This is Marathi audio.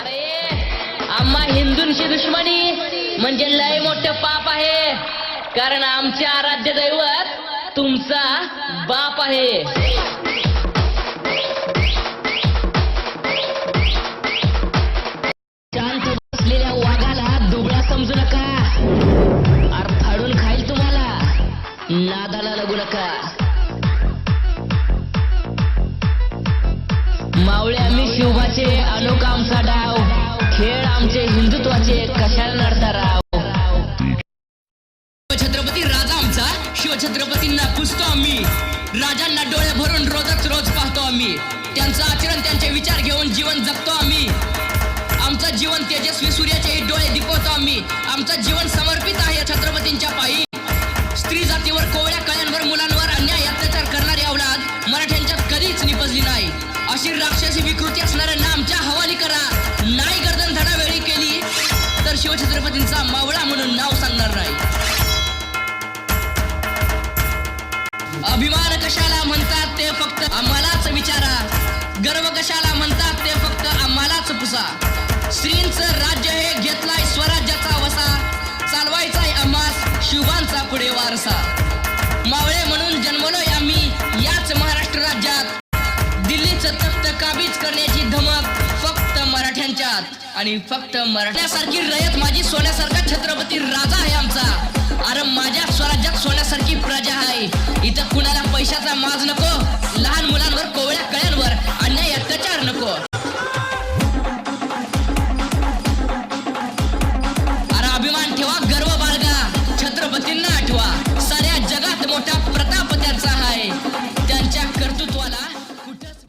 अरे आम्हा हिंदूंची दुश्मनी म्हणजे लय मोठं पाप आहे. कारण आमचे आराध्य दैवत तुमचा बाप आहे. शांत बसलेल्या वाघाला दुबळा समजू नका. अर फाडून खाईल तुम्हाला. नादाला लागू नका. मावळे आम्ही शिवबाचे अनोखा आमचा आमचे हिंदुत्वाचे कशाला नडता राव? छत्रपती राजा आमचा शिवछत्रपतींना पुजतो आम्ही. राजांना डोळे भरून रोजच रोज पाहतो आम्ही. त्यांचं आचरण त्यांचे विचार घेऊन जीवन जगतो आम्ही. आमचं जीवन तेजस्वी सूर्याचे डोळे दिपवतो आम्ही. आमचं जीवन समर्पित आहे छत्रपतींच्या पायी. स्त्री जातीवर कोवळ्या कळ्यांवर मुलांवर अन्याय अत्याचार करणारी अवलाद मराठ्यांच्यात कधीच निपजली नाही. अशी राक्षसी विकृती असणार शिवछत्रपतींचा मावळा म्हणून नाव सांगणार नाही. अभिमान कशाला म्हणतात ते फक्त आम्हालाच विचारा. गर्व कशाला म्हणतात ते फक्त आम्हालाच पुसा. श्रींच राज्य हे घेतलाय स्वराज्याचा वसा. चालवायचाय आम्हास शिवांचा पुढे वारसा. मावळे म्हणून जन्मलोय आम्ही याच महाराष्ट्र राज्यात. दिल्लीचं तख्त काबीज करण्याची धमक. मराठ्यांच्यात आणि फक्त मराठ्यासारखी रयत माझी सोन्यासारखा छत्रपती राजा आहे आमचा. अरे माझ्या स्वराज्यात सोन्यासारखी प्रजा आहे. इथं कुणाला पैशाचा माज नको?